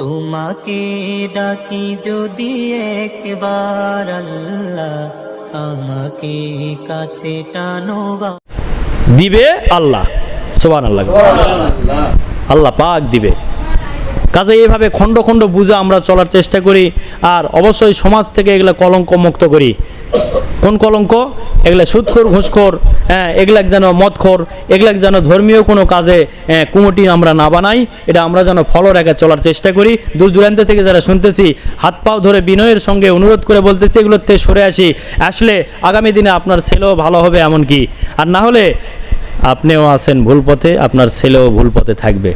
তোমাকে ডাকি যদি একবার আল্লাহ আমাকে কাছে টানো বা দিবে আল্লাহ। সোবান আল্লাহ আল্লাহ পাক দিবে। কাজে এইভাবে খণ্ড খণ্ড বুঝে আমরা চলার চেষ্টা করি, আর অবশ্যই সমাজ থেকে এগুলা কলঙ্ক মুক্ত করি। কোন কলঙ্ক? এগুলা সুদখোর ঘুষখোর হ্যাঁ এগুলা যেন মদখোর, এগুলা যেন ধর্মীয় কোনো কাজে কুমুটি আমরা না বানাই, এটা আমরা যেন ফলো রেখে চলার চেষ্টা করি। দূর দূরান্ত থেকে যারা শুনতেছি, হাত পাও ধরে বিনয়ের সঙ্গে অনুরোধ করে বলতেছি, এগুলোর থেকে সরে আসি। আসলে আগামী দিনে আপনার ছেলেও ভালো হবে এমন কি আর না হলে আপনিও আছেন ভুল পথে, আপনার ছেলেও ভুল পথে থাকবে।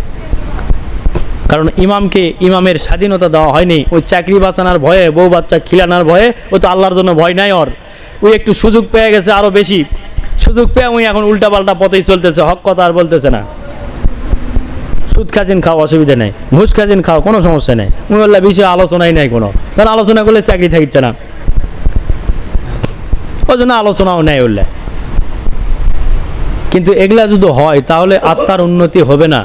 কারণ ইমামকে ইমামের স্বাধীনতা দেওয়া হয়নি। ওই চাকরি বাঁচানোর ভয়ে, বউ বাচ্চা খিলানোর ভয়ে, ও তো আল্লাহর জন্য ভয় নাই ওর। ওই একটু সুযোগ পেয়ে গেছে আরও বেশি। সুযোগ পেয়ে ওই এখন উল্টা পাল্টা পথেই চলতেছে, হক কথা আর বলতেছে না। সুদ খাজিন খাও, অসুবিধা নেই। ঘুষ খাজিন খাও, কোনো সমস্যা নেই। উনি বললে বিষয়ে আলোচনাই নাই কোনো। কারণ আলোচনা করলে চাকরি থাকছে না। ওই জন্য আলোচনাও নেই উল্লে কিন্তু এগুলা যদি হয়, তাহলে আত্মার উন্নতি হবে না।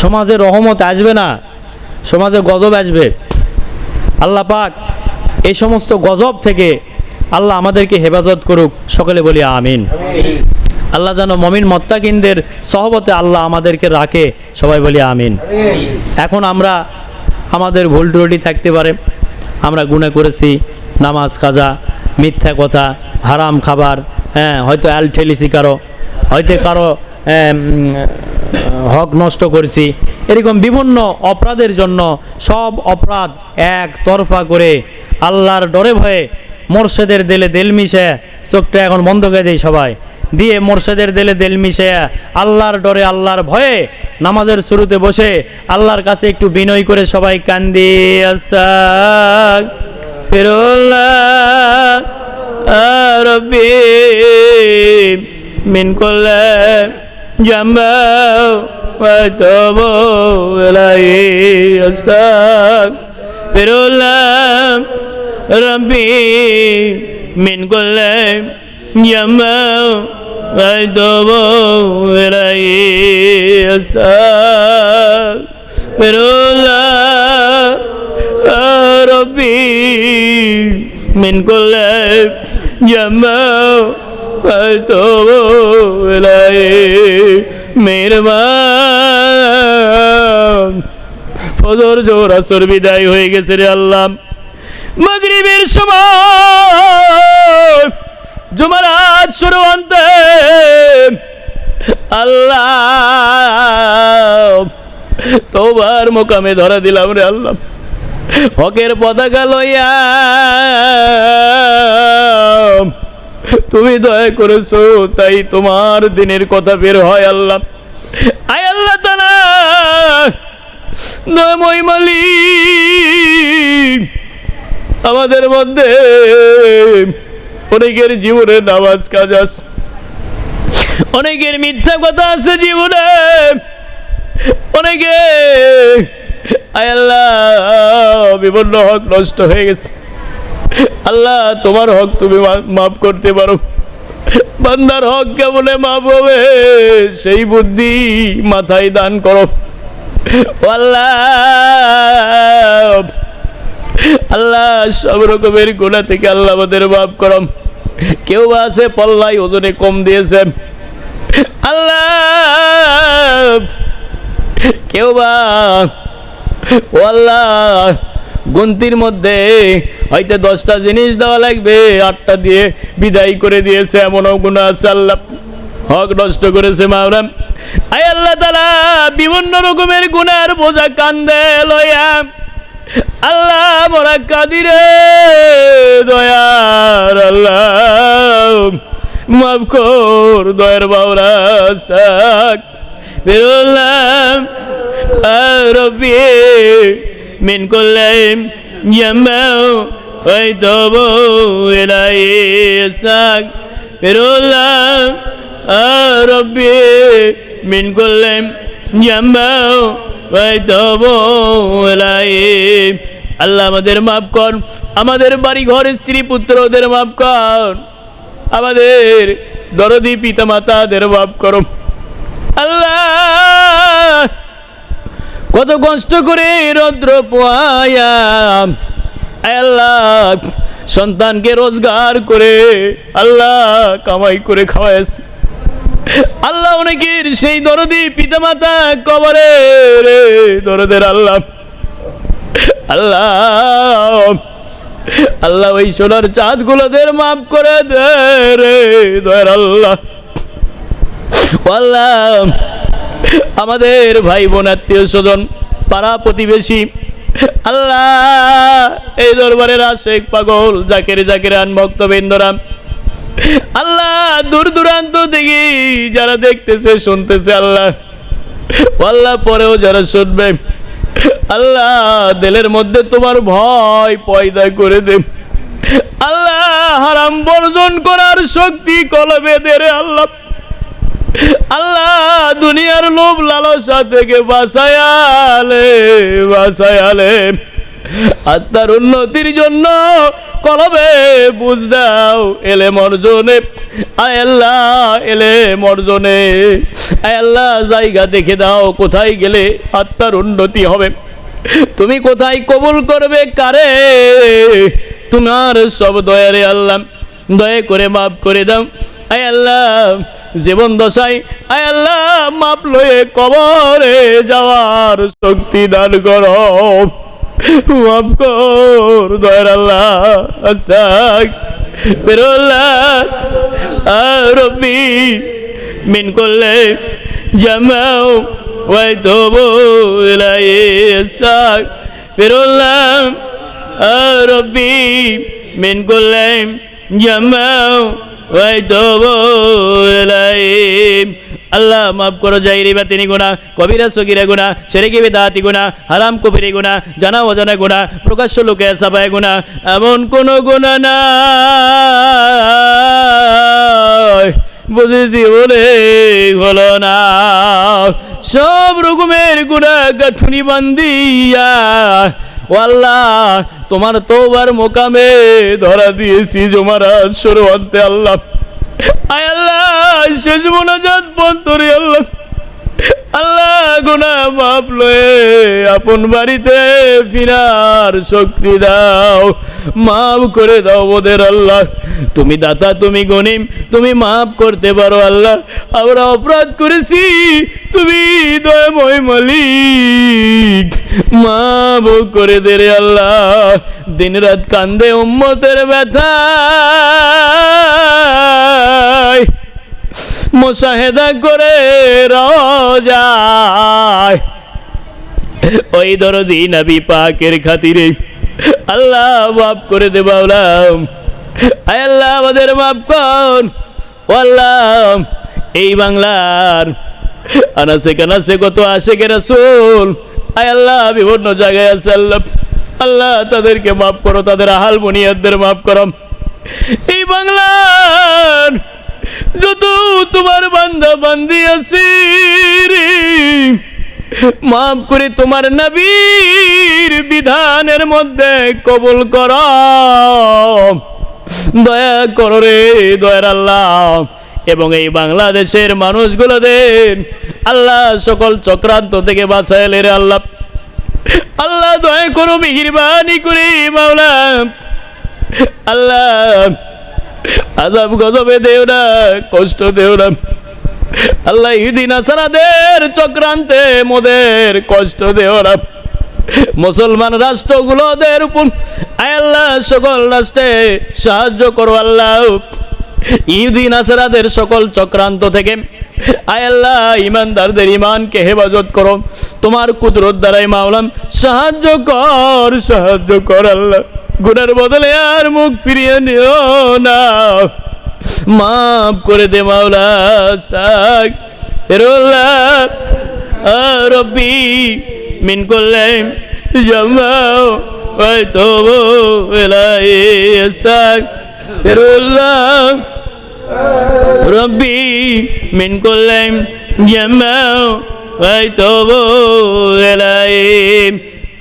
সমাজে রহমত আসবে না, সমাজে গজব আসবে। আল্লাহ পাক এই সমস্ত গজব থেকে আল্লাহ আমাদেরকে হেফাজত করুক, সকলে বলি আমিন। আল্লাহ যেন মমিন মত্তাকিনদের সহবতে আল্লাহ আমাদেরকে রাখে, সবাই বলি আমিন। এখন আমরা আমাদের ভুল ত্রুটি থাকতে পারে, আমরা গুণা করেছি, নামাজ, কাজা, মিথ্যা কথা, হারাম খাবার হ্যাঁ হয়তো অ্যাল ঠেলিছি কারও, হয়তো কারও হক নষ্ট করেছি। এরকম বিভিন্ন অপরাধের জন্য সব অপরাধ এক তরফা করে আল্লাহর ডরে ভয়ে মোর্শেদের দিলে দেল মিশে, চোখটা এখন বন্ধ করে দেয় সবাই। দিয়ে মোর্শেদের দিলে দেল মিশে, আল্লাহর ডরে আল্লাহর ভয়ে নামাজের শুরুতে বসে আল্লাহর কাছে একটু বিনয় করে সবাই কান্দি আস্তাক মিন করলে جنبا وتوبوا إليه أستغفر الله ربي من كل جنبا وتوبوا إليه أستغفر الله ربي من كل جنبا तो वो बुलाए মেহরবান ফজর জোহর আসর বিদায় হয়ে গেছে রে আল্লাহ মাগরিবের সময় জুমার আজ শুরু অন্তে আল্লাহ তোবার মোকামে ধরা দিলাম রে আল্লাহ হকের পতাকা লইয়া তুমি দয়া করেছ, তাই তোমার দিনের কথা বের হয় আল্লাহ। আয় আল্লাহ তালা মালিক। আমাদের মধ্যে অনেকের জীবনে নামাজ কাজ আছে। অনেকের মিথ্যা কথা আছে জীবনে। অনেকে, আয় আল্লাহ বিভিন্ন হক নষ্ট হয়ে গেছে। আল্লাহ, তোমার হক তুমি মাফ করতে পারো। বান্দার হক কেমনে মাফ হবে? সেই বুদ্ধি মাথায় দান করো। আল্লাহ আল্লাহ, সব রকমের গুণা থেকে আল্লাহ আমাদের মাফ করম কেউ বা আছে পল্লাই ওজনে কম দিয়েছেন আল্লাহ, কেউ বা আল্লাহ গুনতির মধ্যে হয়তো দশটা জিনিস দেওয়া লাগবে, আটটা দিয়ে বিদায় করে দিয়েছে, এমনও গুণ আছে আল্লাহ। হক নষ্ট করেছে মাওরাম আয় আল্লাহ তালা বিভিন্ন রকমের গুণার বোঝা কান্দে লয়া। আল্লাহ মোরা কাদিরে দয়ার আল্লাহ। মাফ কর, দয়ার বাউরা থাক বেরোলাম। রবি من كل جمع ويتوب إليه استغفر الله ربي من كل جمع ويتوب إليه আল্লাহ আমাদের মাফ কর আমাদের বাড়ি ঘর স্ত্রী পুত্র ওদের মাফ কর আমাদের দরদি পিতা মাতাদের মাফ করো আল্লাহ কত কষ্ট করে রৌদ্র পোয়ায়া আল্লাহ সন্তানকে রোজগার করে আল্লাহ কামাই করে খাওয়াইছে আল্লাহ অনেকের সেই দরদি পিতামাতা কবরে রে দরদের আল্লাহ। আল্লাহ আল্লাহ ওই সোনার চাঁদ গুলোদের মাফ করে দে রে দয়ার আল্লাহ। আল্লাহ আমাদের ভাই বোন আত্মীয় স্বজন, পাড়া প্রতিবেশী, আল্লাহ, এই দরবারের আশেক পাগল, জাকের জাকের আন ভক্তবৃন্দরাম আল্লাহ, দূর দূরান্ত দেখি যারা দেখতেছে, শুনতেছে, আল্লাহ আল্লাহ, পরেও যারা শুনবে, আল্লাহ, দিলের মধ্যে তোমার ভয় পয়দা করে দে আল্লাহ, হারাম বর্জন করার শক্তি কলবে আল্লাহ আল্লাহ দুনিয়ার লোভ লালসা থেকে বাঁচায়ালে বাঁচায়ালে। আত্মার উন্নতির জন্য কলবে বুঝ দাও এলে মর্জনে। আয় আল্লাহ, এলে মর্জনে। আয় আল্লাহ, জায়গা দেখে দাও কোথায় গেলে আত্মার উন্নতি হবে। তুমি কোথায় কবুল করবে, কারে? তোমার সব দয়ারে আল্লাহ, দয়া করে মাফ করে দাও। আয় আল্লাহ জীবন দশাই আয় আল্লাহ, মাপ লয়ে কবরে যাওয়ার শক্তি দান করো। মাফ কর, দয়ার আল্লাহ, আস্তাক বেরোল্লাহ রব্বি, মিন করলে জামাও ওয়াইতবু ইলাইহি আস্তাক বেরোল্লাহ রব্বি, মিন করলে জামাও আল্লাহ মাফ করো জাইরি বা তিনি গুণা কবিরা সগিরা গুণা সেরেকি বেদাতি গুণা হারাম কবিরি গুণা জানা অজানা গুণা প্রকাশ্য লোকে সাবায় গুণা এমন কোন গুণা না বুঝেছি বলে হলো না। সব রকমের গুণা গাঠুনি বান্দিয়া। ও আল্লাহ, তোমার তোবার মোকামে ধরা দিয়েছি জমারাজ সরোয়ান্তে আল্লাহ। আয় আল্লাহ, শেষ মোনাজাত বন্তরে আল্লাহ। আল্লাহ গুনা মাপ লয়ে আপন বাড়িতে ফিরার শক্তি দাও। মাফ করে দাও ওদের আল্লাহ। তুমি দাতা, তুমি গনিম, তুমি মাফ করতে পারো আল্লাহ। আমরা অপরাধ করেছি, তুমি দয়াময় মালিক। মাফ করে দে রে আল্লাহ। দিন রাত কান্দে উম্মতের ব্যথা মোশাহেদা করে ওই দরদি নবী পাকের খাতিরে আল্লাহ মাফ করে দে বাউলাম আয় আল্লাহ আমাদের মাফ কর। আল্লাহ, এই বাংলার আনাসে কানাসে কত আসে কে রাসূল। আয় আল্লাহ, বিভিন্ন জায়গায় আছে আল্লাহ। আল্লাহ তাদেরকে মাফ করো, তাদের আহাল বুনিয়াদদের মাফ করো। এই বাংলার যত তোমার বান্দা বান্দি আছি মাফ করে তোমার নবীর বিধানের মধ্যে কবুল কর। দয়া করো রে, দয়ার আল্লাহ। এবং এই বাংলাদেশের মানুষগুলো দেন আল্লাহ সকল চক্রান্ত থেকে বাঁচাইলে রে আল্লাহ। আল্লাহ দয়া করো, মেহিরবানি করে মাওলা। আল্লাহ আজাব গজবে দেও না, কষ্ট দেও না। আল্লাহ ইদিন আসারাদের চক্রান্তে মোদের কষ্ট দেও না। মুসলমান রাষ্ট্রগুলোদের উপর আয় আল্লাহ, সকল রাষ্ট্রে সাহায্য করো আল্লাহ। ইহুদি নাসারাদের সকল চক্রান্ত থেকে আয় আল্লাহ, ইমানদারদের ইমানকে হেফাজত করো। তোমার কুদরত দ্বারাই মাওলাম সাহায্য কর সাহায্য কর আল্লাহ। গুনার বদলে আর মুখ ফিরিয়ে নিও না। মাফ করে দে মাওলা আস্তাক ফেরুল্লাহ। রব্বি, মিন করলেন জমাও হয়তো বেলায় আস্তাক ফেরুল্লাহ। রব্বি, মিন করলেন জমাও হয়তো বেলায়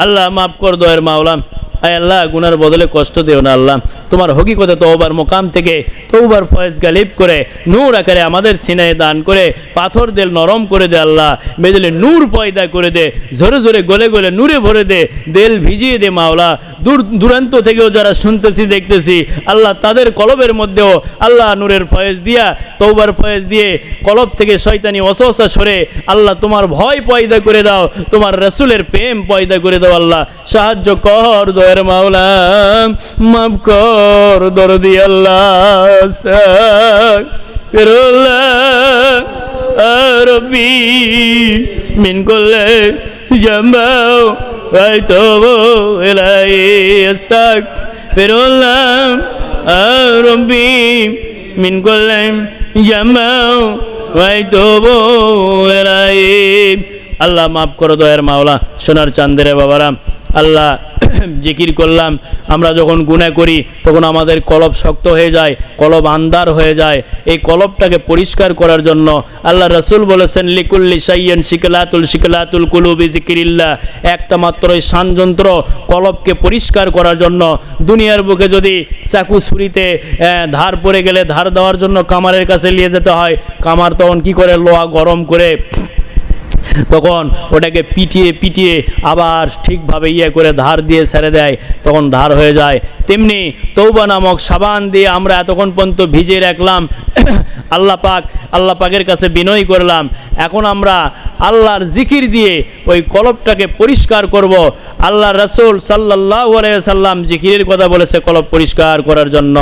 আল্লাহ মাফ কর দয়ের মাওলাম আয় আল্লাহ, গুনার বদলে কষ্ট দেও না আল্লাহ। তোমার হকিকতে তওবার মোকাম থেকে তৌবার ফয়েজ গালিব করে, নূর আকারে আমাদের সিনায় দান করে, পাথর দেল নরম করে দে আল্লাহ। মেদলে নূর পয়দা করে দে, ঝরে ঝরে গলে গলে নূরে ভরে দে, দেল ভিজিয়ে দে মাওলা। দূর দূরান্ত থেকেও যারা শুনতেছি, দেখতেছি, আল্লাহ তাদের কলবের মধ্যেও আল্লাহ নূরের ফয়েজ দিয়া তৌবার ফয়েজ দিয়ে কলব থেকে শয়তানি অসহসা সরে আল্লাহ তোমার ভয় পয়দা করে দাও, তোমার রসুলের প্রেম পয়দা করে দাও আল্লাহ। সাহায্য কর দয়ের মাওলা, মাফ কর দরদি আল্লাহ। রবি মিন করলে জাম্বাও وأتوب إليه أستغفر الله ربي من كل جمع وأتوب إليه আল্লাহ মাফ করো দয়ার মাওলা সোনার চান্দেরে বাবারা আল্লাহ জিকির করলাম। আমরা যখন গুণা করি, তখন আমাদের কলব শক্ত হয়ে যায়, কলব আন্দার হয়ে যায়। এই কলবটাকে পরিষ্কার করার জন্য আল্লাহ রসুল বলেছেন, লিকুল্লি সাইয়েন শিকলাতুল শিকলাতুল কুলুবি জিকিরিল্লাহ একটা মাত্র এই শানযন্ত্র কলবকে পরিষ্কার করার জন্য। দুনিয়ার বুকে যদি চাকু ছুরিতে ধার পড়ে গেলে ধার দেওয়ার জন্য কামারের কাছে নিয়ে যেতে হয়, কামার তখন কি করে, লোহা গরম করে তখন ওটাকে পিটিয়ে পিটিয়ে আবার ঠিকভাবে ইয়ে করে ধার দিয়ে ছেড়ে দেয়, তখন ধার হয়ে যায়। তেমনি তৌবা নামক সাবান দিয়ে আমরা এতক্ষণ পর্যন্ত ভিজে রাখলাম। আল্লাহ পাক, আল্লাহ পাকের কাছে বিনয় করলাম। এখন আমরা আল্লাহর জিকির দিয়ে ওই কলবটাকে পরিষ্কার করব। আল্লাহ রসুল সাল্লাহ সাল্লাম জিকিরের কথা বলেছে কলব পরিষ্কার করার জন্য।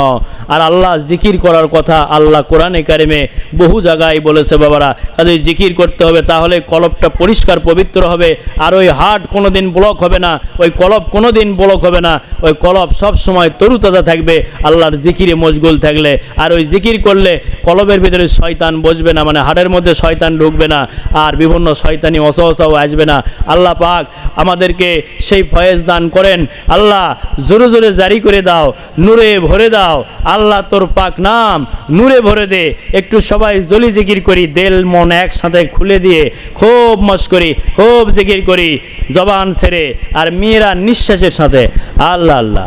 আর আল্লাহ জিকির করার কথা আল্লাহ কোরআনে কারিমে বহু জায়গায় বলেছে বাবারা। কাজে জিকির করতে হবে, তাহলে কলবটা পরিষ্কার পবিত্র হবে। আর ওই হাট কোনো দিন ব্লক হবে না, ওই কলব কোনো দিন ব্লক হবে না। ওই কলব সব সময় তরুতাজা থাকবে, আল্লাহর জিকিরে মশগুল থাকলে। আর ওই জিকির করলে কলবের ভিতরে শয়তান বসবে না মানে হাড়ের মধ্যে শয়তান ঢুকবে না। আর বিভিন্ন শয়তানি অসহসাও আসবে না। আল্লাহ পাক আমাদেরকে সেই ফয়েজ দান করেন। আল্লাহ জোরে জোরে জারি করে দাও, নূরে ভরে দাও। আল্লাহ তোর পাক নাম নূরে ভরে দে। একটু সবাই জলি জিকির করি, দেল মন একসাথে খুলে দিয়ে খুব মস করি, খুব জিকির করি, জবান ছেড়ে, আর মেয়েরা নিঃশ্বাসের সাথে। আল্লাহ আল্লাহ।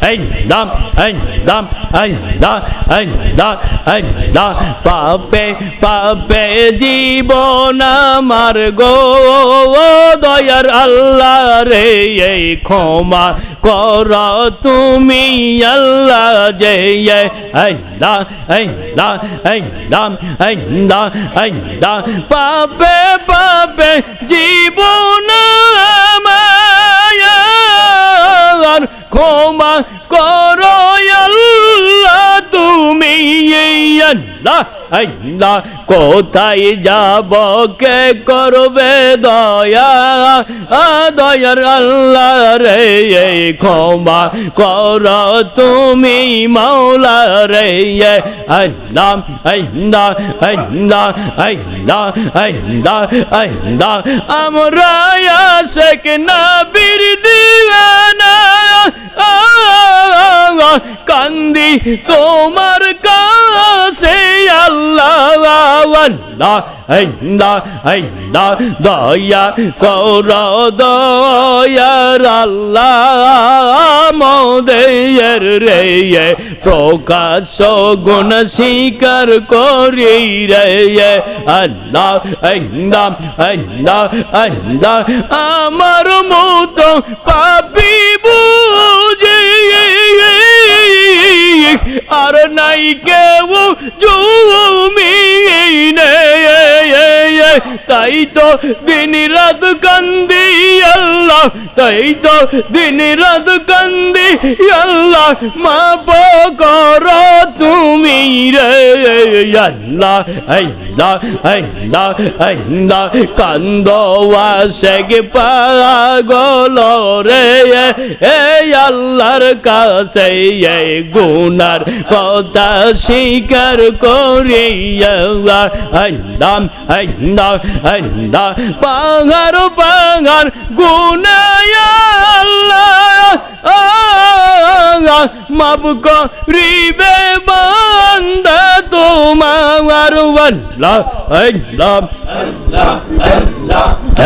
ein da ein da ein da ein da ein da পাপে পাপে জীবন আমার গো দয়ার আল্লাহ রে এই ক্ষমা কর তুমি আল্লাহ যে এই দা এই দা এই দা এই দা এই দা পাপে পাপে জীবন আল্লাহ কোথায় যাব, কে করবে দয়া? দয়ার আল্লাহ রে ক্ষমা কর তুমি মাওলা রে আল্লাহ আল্লাহ আল্লাহ আল্লাহ আল্লাহ আল্লাহ আমরা আশেক নবীর দিওয়ানা। কান্দি তোমার কাছে আল্লাহ আল্লাহ আল্লাহ আল্লাহ দয়া কর, দয়ার আল্লাহ মোদের রে প্রকাশ গুণ স্বীকার করি রে আল্লাহ আল্লাহ আল্লাহ আল্লাহ, আমার মতো পাপি বুঝে আর নাই কেউ জমি তাই তো দিন রাত কান্দি আল্লাহ, তাই তো দিন রাত কান্দি আল্লাহ। মা আল্লাহ আল্লাহ আল্লাহ আল্লাহ কান্দোয়া শেখ পাগল রে এই আল্লাহর কাছে এই গুনার কথা স্বীকার করিয়া আল্লাহ আল্লাহ আল্লাহ পাহাড় পাহাড় গুনায় আল্লাহ মাপ করিবে বান্দা তোমার আল্লাহ আল্লাহ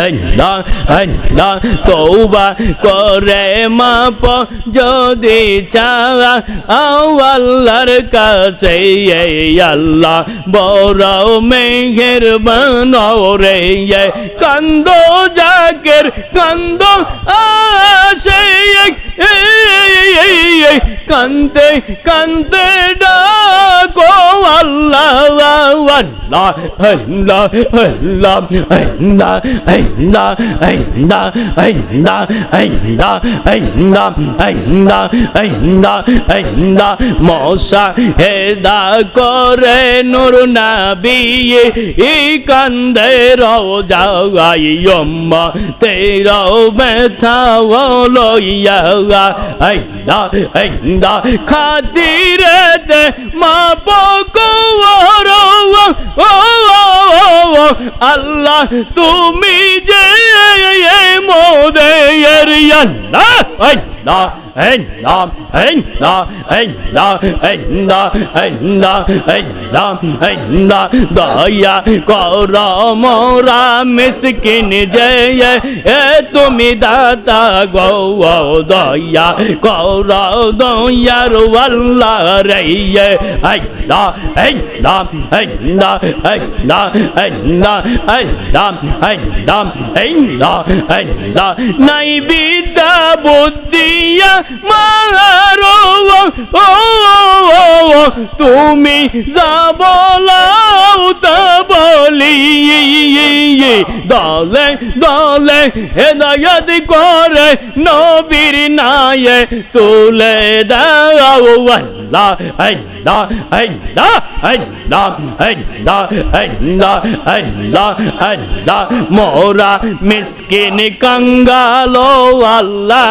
আল্লাহ আল্লাহ তৌবা করে মাপ যদি চাওয়া আল্লাহর কাছে আল্লাহ বড় মেঘের বানরে কান্দ জাকের কান্দ আসে కంతే కంతే డా মশা হেদা করে নুর না বিয়ে ই কান্দে রাই অম্মা তের ব্যথা লইয়া খাতিরে মা বকো আল্লাহ তুমি যে মোদের আল্লাহ আল্লাহ দয়া কর মোরা মিসকিন জয় তুমি দাতা গো দয়া কর দয়ার আল্লাহ রে আল্লাহ আল্লাহ আল্লাহ আল্লাহ আল্লাহ আল্লাহ আল্লাহ আল্লাহ আল্লাহ নাই বিদ্যা বুদ্ধিয়া মারো ও তুমি যা বলাও দলে দলে হেদায়ত করে নবীর নায়ে তুলে দাও। আল্লাহ আল্লাহ আল্লাহ আল্লাহ আল্লাহ আল্লাহ আল্লাহ আল্লাহ। মোরা মিসকিন কঙ্গালো আল্লাহ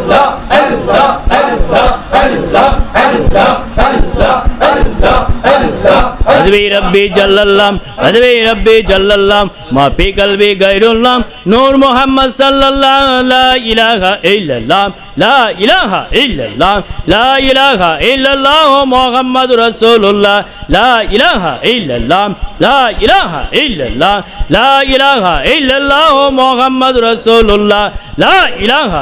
হজবি রব্বি জাল্লাল্লাম হজবি রব্বি জাল্লাল্লাম মাফি কলবি গায়রুল্লাম নূর মোহাম্মদ সাল্লাল্লাহু লা ইলাহা ইল্লাল্লাহ লা ইলাহা ইল্লাল্লাহ লা ইলাহা ইল্লাল্লাহ মুহাম্মদ রাসূলুল্লাহ লা ইলাহা ইল্লাল্লাহ লা ইলাহা ইল্লাল্লাহ লা ইলাহা ইল্লাল্লাহ মুহাম্মদ রাসূলুল্লাহ লা ইলাহা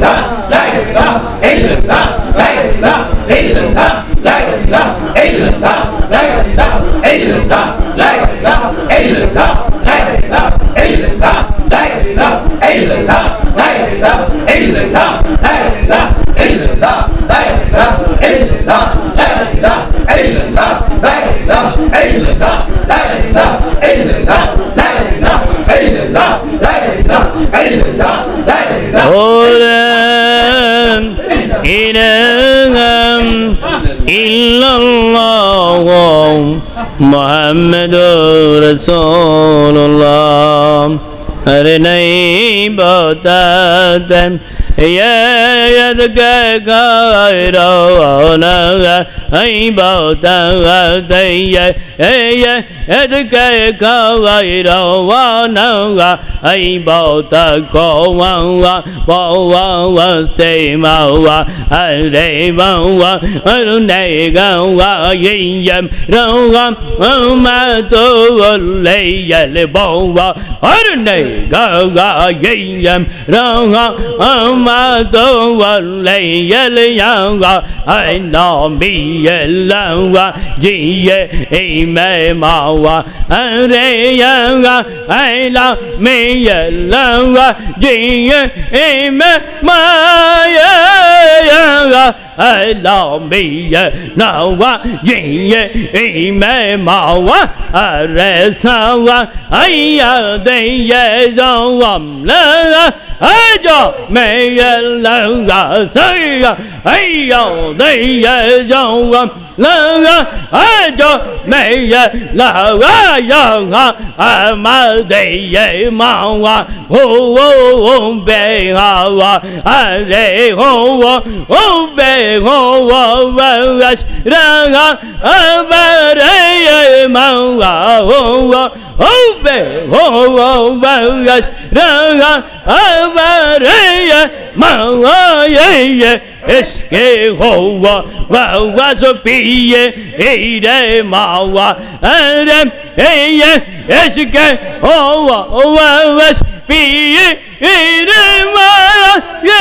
Hey, هدى إله إلا الله محمد नहीं बताते ये यद के गैरो नहीं बताते ये ये यद के गैरो नंगा नहीं बहुत कौवा पौवा वस्ते मौवा अरे मौवा अरुणे गौवा यम रौवा मैं तो बोले बौवा अरुणे gaiyam ranga amato valayal yanga ainami yalawa jiye ime mawa are yanga aila me yalawa jiye ime maya yanga ai lo mi ye, na wa yin ye, i me ma wa a re sa wa, ai ya de ye, zo wa la 哎呀，没 meyelangasay, ayo, deyelangwa, langa, ayo, meyelangayangha. Avarei maua oa es que hoa wa wa so pie e de ma wa ere e es que hoa wa wa pie e de ma ye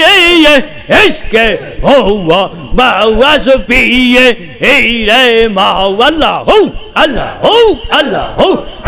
ye ye es que hoa wa wa so pie e de ma wa la ho ala ho ala ho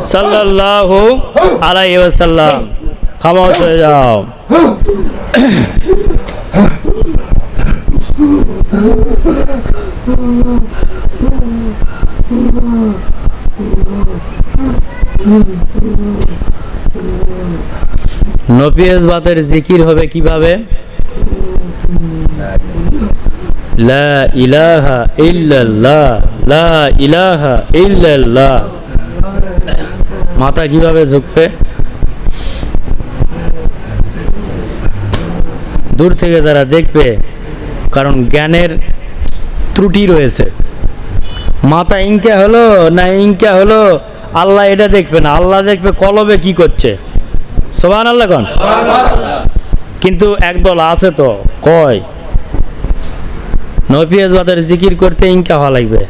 সাল্লাল্লাহু আলাইহি ওয়াসাল্লাম। খামোশ হয়ে যাও নপিয়াজ বাতের জিকির হবে কীভাবে? লা ইলাহা ইল্লাল্লাহ, লা ইলাহা ইল্লাল্লাহ। মাথা কীভাবে ঝুঁকবে? দূর থেকে যারা দেখবে, কারণ জ্ঞানের ত্রুটি রয়েছে। মাথা ইনকা হলো না ইনকা হলো, আল্লাহ এটা দেখবে না। আল্লাহ দেখবে কলবে কি করছে। সোবান আল্লাহ কন? কিন্তু একদল আছে তো, কয়? নফিয়াজ বাদের জিকির করতে ইনকা হওয়া লাগবে।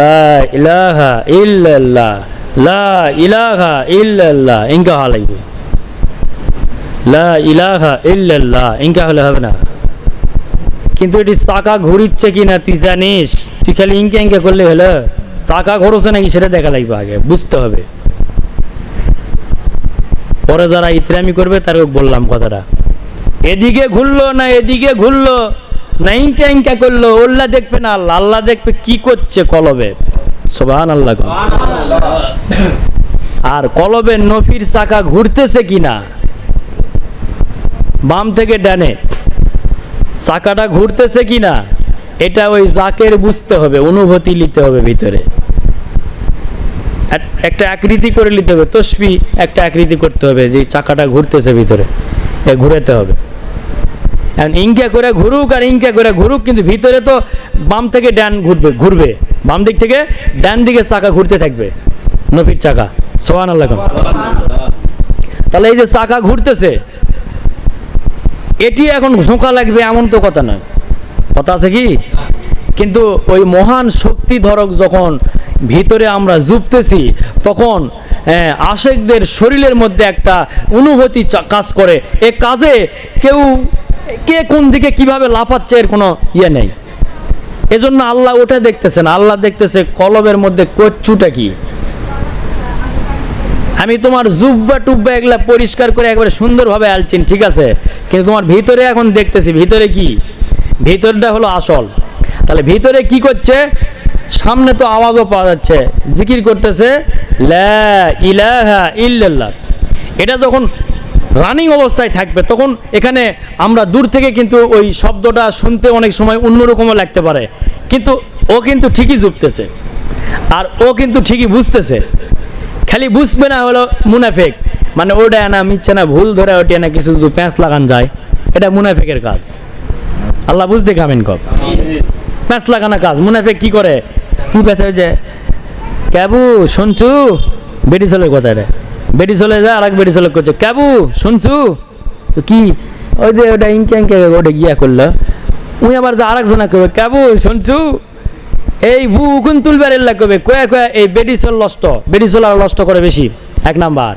লা ইলাহা ইল্লাল্লাহ। লা ইলাহা ইল্লাল্লাহ ইনকা হওয়া লাগবে। লা ইলাহা ইল্লাল্লাহ ইনকা হলে হবে না। কিন্তু এটি চাকা ঘুরিচ্ছে কিনা তুই জানিস? তুই খালি ইনকা ইনকা করলে হলো। চাকা ঘুরছে নাকি সেটা দেখা লাগবে আগে, বুঝতে হবে। পরে যারা ইতরামি করবে তারও বললাম কথাটা। এদিকে ঘুরলো না এদিকে ঘুরলো, না ইনকা ইনকা করল, ওল্লা দেখবে না আল্লাহ আল্লাহ দেখবে কি করছে কলবে। আর কলবে নফির চাকা ঘুরতেছে কিনা? বাম থেকে ডানে। চাকাটা ঘুরতেছে কিনা? এটা ওই জাকের বুঝতে হবে, অনুভূতি নিতে হবে ভিতরে। একটা আকৃতি করে নিতে হবে, তসবি একটা আকৃতি করতে হবে যে চাকাটা ঘুরতেছে ভিতরে। ঘুরাতে হবে। এখন ইনকা করে ঘুরুক আর ইনকা করে ঘুরুক, কিন্তু ভিতরে তো বাম থেকে ডান ঘুরবে ঘুরবে। বাম দিক থেকে ডান দিকে চাকা ঘুরতে থাকবে নফির চাকা। সোহান আল্লাহ তাহলে এই যে চাকা ঘুরতেছে, এটি এখন ঝোঁকা লাগবে এমন তো কথা নয়। কথা আছে কি? কিন্তু ওই মহান শক্তি ধরক যখন ভিতরে আমরা জুপতেছি তখন আশেকদের শরীরের মধ্যে একটা অনুভূতি কাজ করে। এ কাজে কেউ কে কোন দিকে কীভাবে লাফাচ্ছে এর কোনো ইয়ে নেই। এজন্য আল্লাহ ওটা দেখতেছেন, আল্লাহ দেখতেছে কলবের মধ্যে কচ্ছুটা কি। আমি তোমার জুব্বা টুব্বা এগুলা পরিষ্কার করে একবারে সুন্দরভাবে আলছিন ঠিক আছে? কিন্তু তোমার ভিতরে এখন দেখতেছি, ভিতরে কি? ভিতরটা হলো আসল। তাহলে ভিতরে কি করছে? সামনে তো আওয়াজও পাওয়া যাচ্ছে। জিকির করতেছে ইলাহা ইল্লাল্লাহ। এটা যখন রানিং অবস্থায় থাকবে, তখন এখানে আমরা দূর থেকে কিন্তু ওই শব্দটা শুনতে অনেক সময় অন্যরকমও লাগতে পারে। কিন্তু ও কিন্তু ঠিকই জুপতেছে আর ও কিন্তু ঠিকই বুঝতেছে। খালি বুঝবে না হলো মুনাফেক। মানে ওটা না মিচ্ছে না, ভুল ধরে ওটি না, কিছু শুধু প্যাঁচ লাগান যায়, এটা মুনাফেকের কাজ। আল্লাহ বুঝতে কামেন কব প্যাঁচ লাগানো কাজ। মুনাফেক কি করে? সি প্যাঁচে যে, ক্যাবু, শুনছু? বেটি কথা এটা বেটি চলে যায় আর এক বেটি চলে করছে। ক্যাবু শুনছু? কি? ওই যে ওটা ইনকে ওটা গিয়া করল। উনি আবার যে আরেকজনা করবে ক্যাবু শুনছু? এই বু উকুন তুলবার এল্লা করবে কয়া কয়া, এই বেডিসল লষ্ট বেডিসল আর লষ্ট করে বেশি। এক নাম্বার।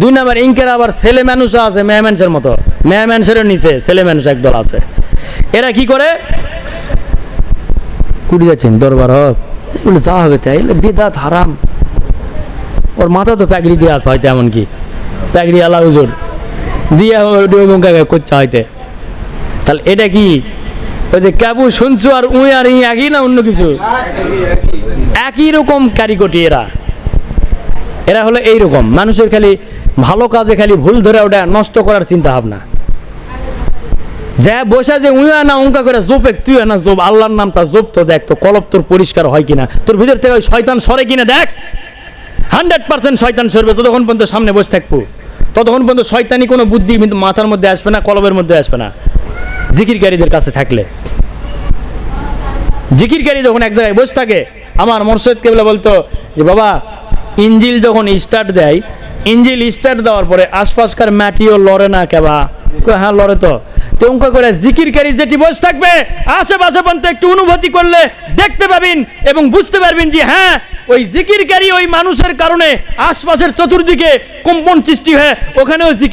দুই নাম্বার, ইনকের আবার ছেলে মানুষও আছে, মেয়ে মানুষের মতো। মেয়ে মানুষেরও নিচে, ছেলে মানুষ একদল আছে। এরা কি করে? কুড়ি যাচ্ছেন দরবার হোক। যা হবে তাই বেদাত হারাম। ওর মাথা তো প্যাগড়ি দিয়ে আছে হয়তো এমনকি। প্যাগড়ি আলা হুজুর। দিয়ে করছে হয়তো। তাহলে এটা কি? ওই যে ক্যাবু শুনছো আর উই আর ই একই না অন্য কিছু? একই রকম কারিগটি এরা। এরা হলো এই রকম। মানুষের খালি ভালো কাজে খালি ভুল ধরে ওটা নষ্ট করার চিন্তা ভাবনা। যা বসে যে উইয়া না উঙ্কা করে জোপে তুই না জোপ। আল্লাহর নামটা জোপ তো দেখ, তো কলপ তোর পরিষ্কার হয় কিনা। তোর ভিতর থেকে ওই শয়তান সরে কিনা দেখ। হান্ড্রেড পার্সেন্ট শয়তান সরবে ততক্ষণ পর্যন্ত সামনে বসে থাকব। ততক্ষণ পর্যন্ত শয়তানি কোনো বুদ্ধি কিন্তু মাথার মধ্যে আসবে না, কলবের মধ্যে আসবে না। জিকিরকারীদের কাছে থাকলে। জিকিরকারী যখন এক জায়গায় বসে থাকে, আমার মোর্শেদ কেবলা বলতো যে, বাবা, ইঞ্জিল যখন স্টার্ট দেয়, ইঞ্জিল স্টার্ট দেওয়ার পরে আশপাশকার মাটিও লড়ে না কেবা। হ্যাঁ লড়ে তো। তেমকা করে, জিকিরকারী যেটি বসে থাকবে, আশেপাশে পর্যন্ত একটু অনুভূতি করলে দেখতে পাবেন এবং বুঝতে পারবেন যে হ্যাঁ ওই জিকিরকারী ওই মানুষের কারণে আশপাশের চতুর্দিকে কম্পন সৃষ্টি হয় ওখানেও জিকির